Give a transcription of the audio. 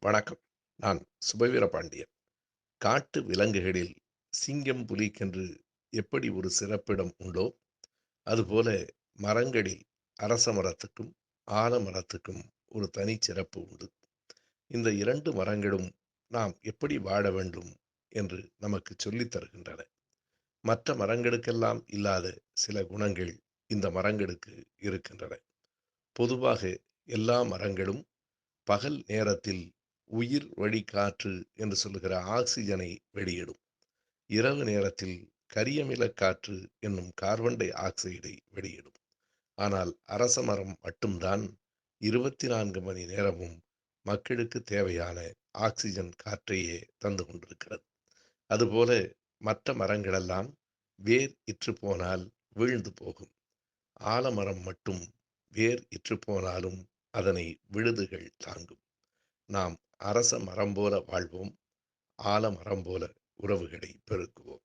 வணக்கம். நான் சுபவீர பாண்டியன். காட்டு விலங்குகளில் சிங்கம் புலிக்கென்று எப்படி ஒரு சிறப்பிடம் உண்டோ அதுபோல மரங்களில் அரச மரத்துக்கும் ஆலமரத்துக்கும் ஒரு தனி சிறப்பு உண்டு. இந்த இரண்டு மரங்களும் நாம் எப்படி வாழ வேண்டும் என்று நமக்கு சொல்லித் தருகின்றன. மற்ற மரங்களுக்கெல்லாம் இல்லாத சில குணங்கள் இந்த மரங்களுக்கு இருக்கின்றன. பொதுவாக எல்லா மரங்களும் பகல் நேரத்தில் உயிர் வழி காற்று என்று சொல்லுகிற ஆக்சிஜனை வெளியிடும். இரவு நேரத்தில் கரியமில காற்று என்னும் கார்பன் டை ஆக்சைடை வெளியிடும். ஆனால் அரச மரம் மட்டும்தான் இருபத்தி நான்கு மணி நேரமும் மக்களுக்கு தேவையான ஆக்சிஜன் காற்றையே தந்து கொண்டிருக்கிறது. அதுபோல மற்ற மரங்களெல்லாம் வேர் இற்று போனால் வீழ்ந்து போகும். ஆலமரம் மட்டும் வேர் இற்று போனாலும் அதனை விழுதுகள் தாங்கும். நாம் அரச மரம் போல வாழ்வோம் ஆலமரம் போல உறவுகளை பெருக்குவோம்.